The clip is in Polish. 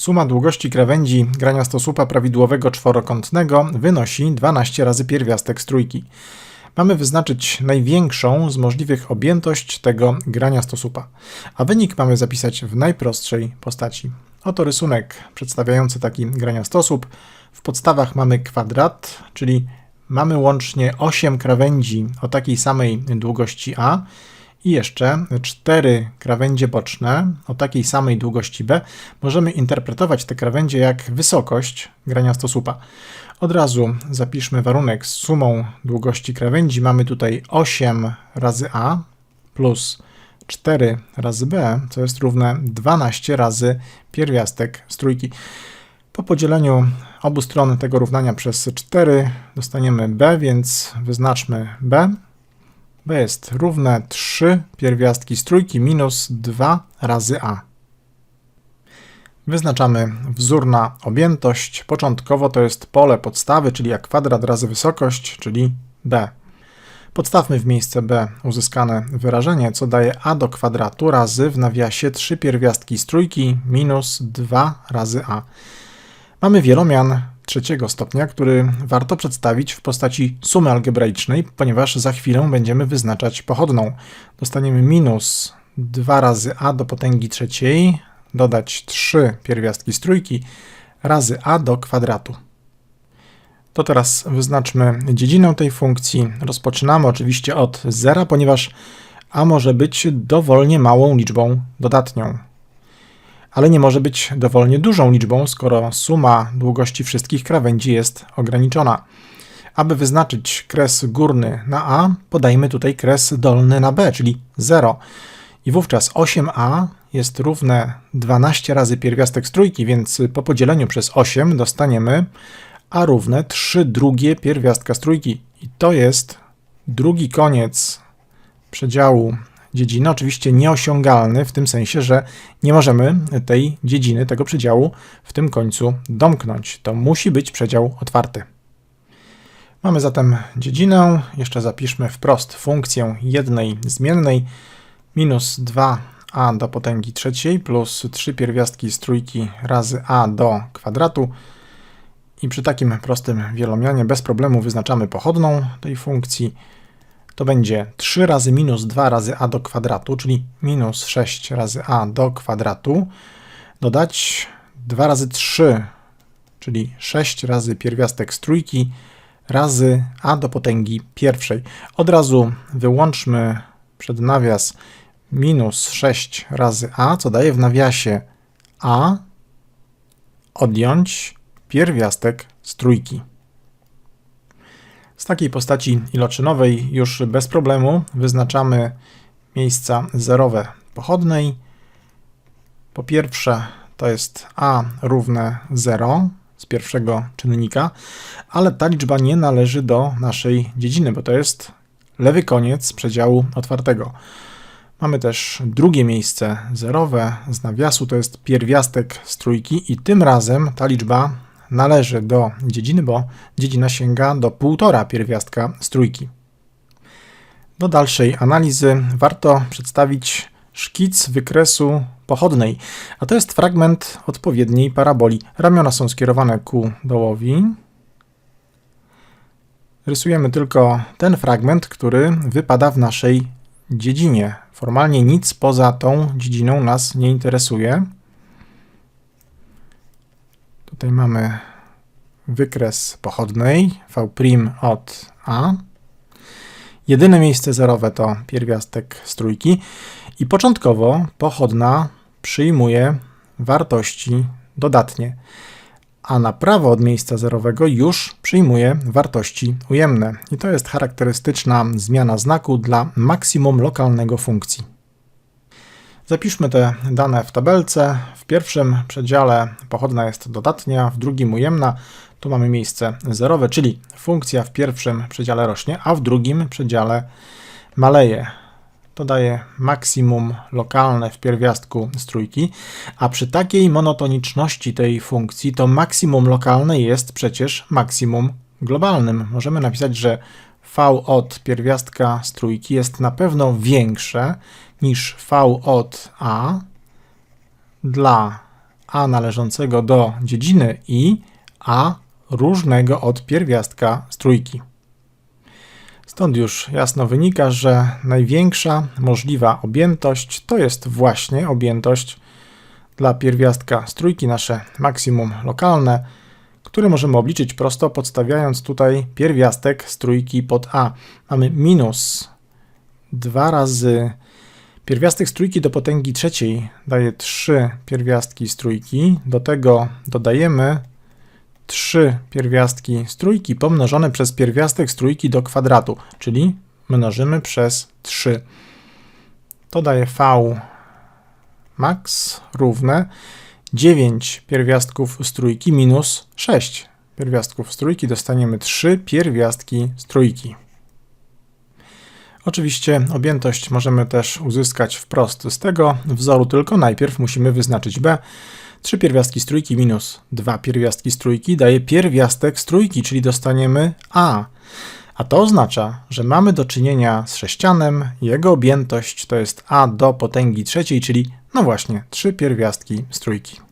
Suma długości krawędzi grania stosupa prawidłowego czworokątnego wynosi 12 razy pierwiastek z trójki. Mamy wyznaczyć największą z możliwych objętość tego grania stosupa, a wynik mamy zapisać w najprostszej postaci. Oto rysunek przedstawiający taki grania stosób. W podstawach mamy kwadrat, czyli mamy łącznie 8 krawędzi o takiej samej długości A i jeszcze cztery krawędzie boczne o takiej samej długości B. Możemy interpretować te krawędzie jak wysokość grania stosupa. Od razu zapiszmy warunek z sumą długości krawędzi. Mamy tutaj 8 razy A plus 4 razy B, co jest równe 12 razy pierwiastek z trójki. Po podzieleniu obu stron tego równania przez 4 dostaniemy B, więc wyznaczmy B. B jest równe 3 pierwiastki z trójki minus 2 razy A. Wyznaczamy wzór na objętość. Początkowo to jest pole podstawy, czyli jak kwadrat razy wysokość, czyli B. Podstawmy w miejsce b uzyskane wyrażenie, co daje a do kwadratu razy w nawiasie 3 pierwiastki z trójki minus 2 razy a. Mamy wielomian trzeciego stopnia, który warto przedstawić w postaci sumy algebraicznej, ponieważ za chwilę będziemy wyznaczać pochodną. Dostaniemy minus 2 razy a do potęgi trzeciej, dodać 3 pierwiastki z trójki razy a do kwadratu. To teraz wyznaczmy dziedzinę tej funkcji. Rozpoczynamy oczywiście od zera, ponieważ a może być dowolnie małą liczbą dodatnią. Ale nie może być dowolnie dużą liczbą, skoro suma długości wszystkich krawędzi jest ograniczona. Aby wyznaczyć kres górny na a, podajmy tutaj kres dolny na b, czyli 0. I wówczas 8a jest równe 12 razy pierwiastek z trójki, więc po podzieleniu przez 8 dostaniemy a równe 3 drugie pierwiastka z trójki. I to jest drugi koniec przedziału dziedziny, oczywiście nieosiągalny w tym sensie, że nie możemy tej dziedziny, tego przedziału w tym końcu domknąć. To musi być przedział otwarty. Mamy zatem dziedzinę, jeszcze zapiszmy wprost funkcję jednej zmiennej minus 2a do potęgi trzeciej plus 3 pierwiastki z trójki razy a do kwadratu i przy takim prostym wielomianie bez problemu wyznaczamy pochodną tej funkcji. To będzie 3 razy minus 2 razy a do kwadratu, czyli minus 6 razy a do kwadratu. Dodać 2 razy 3, czyli 6 razy pierwiastek z trójki razy a do potęgi pierwszej. Od razu wyłączmy przed nawias minus 6 razy a, co daje w nawiasie a odjąć pierwiastek z trójki. Z takiej postaci iloczynowej już bez problemu wyznaczamy miejsca zerowe pochodnej. Po pierwsze to jest a równe 0 z pierwszego czynnika, ale ta liczba nie należy do naszej dziedziny, bo to jest lewy koniec przedziału otwartego. Mamy też drugie miejsce zerowe z nawiasu, to jest pierwiastek z trójki i tym razem ta liczba należy do dziedziny, bo dziedzina sięga do półtora pierwiastka z trójki. Do dalszej analizy warto przedstawić szkic wykresu pochodnej, a to jest fragment odpowiedniej paraboli. Ramiona są skierowane ku dołowi. Rysujemy tylko ten fragment, który wypada w naszej dziedzinie. Formalnie nic poza tą dziedziną nas nie interesuje. Tutaj mamy wykres pochodnej V' od A. Jedyne miejsce zerowe to pierwiastek z trójki i początkowo pochodna przyjmuje wartości dodatnie, a na prawo od miejsca zerowego już przyjmuje wartości ujemne. I to jest charakterystyczna zmiana znaku dla maksimum lokalnego funkcji. Zapiszmy te dane w tabelce. W pierwszym przedziale pochodna jest dodatnia, w drugim ujemna. Tu mamy miejsce zerowe, czyli funkcja w pierwszym przedziale rośnie, a w drugim przedziale maleje. To daje maksimum lokalne w pierwiastku z trójki, a przy takiej monotoniczności tej funkcji to maksimum lokalne jest przecież maksimum globalnym. Możemy napisać, że v od pierwiastka z trójki jest na pewno większe niż v od a dla a należącego do dziedziny i a różnego od pierwiastka z trójki. Stąd już jasno wynika, że największa możliwa objętość to jest właśnie objętość dla pierwiastka z trójki, nasze maksimum lokalne, które możemy obliczyć prosto podstawiając tutaj pierwiastek z trójki pod a. Mamy minus 2 razy pierwiastek z trójki do potęgi trzeciej daje 3 pierwiastki z trójki. Do tego dodajemy 3 pierwiastki z trójki pomnożone przez pierwiastek z trójki do kwadratu, czyli mnożymy przez 3. To daje v max równe 9 pierwiastków z trójki minus 6 pierwiastków z trójki. Dostaniemy 3 pierwiastki z trójki. Oczywiście objętość możemy też uzyskać wprost z tego wzoru, tylko najpierw musimy wyznaczyć b. 3 pierwiastki z trójki minus 2 pierwiastki z trójki daje pierwiastek z trójki, czyli dostaniemy a. A to oznacza, że mamy do czynienia z sześcianem, jego objętość to jest a do potęgi trzeciej, czyli no właśnie 3 pierwiastki z trójki.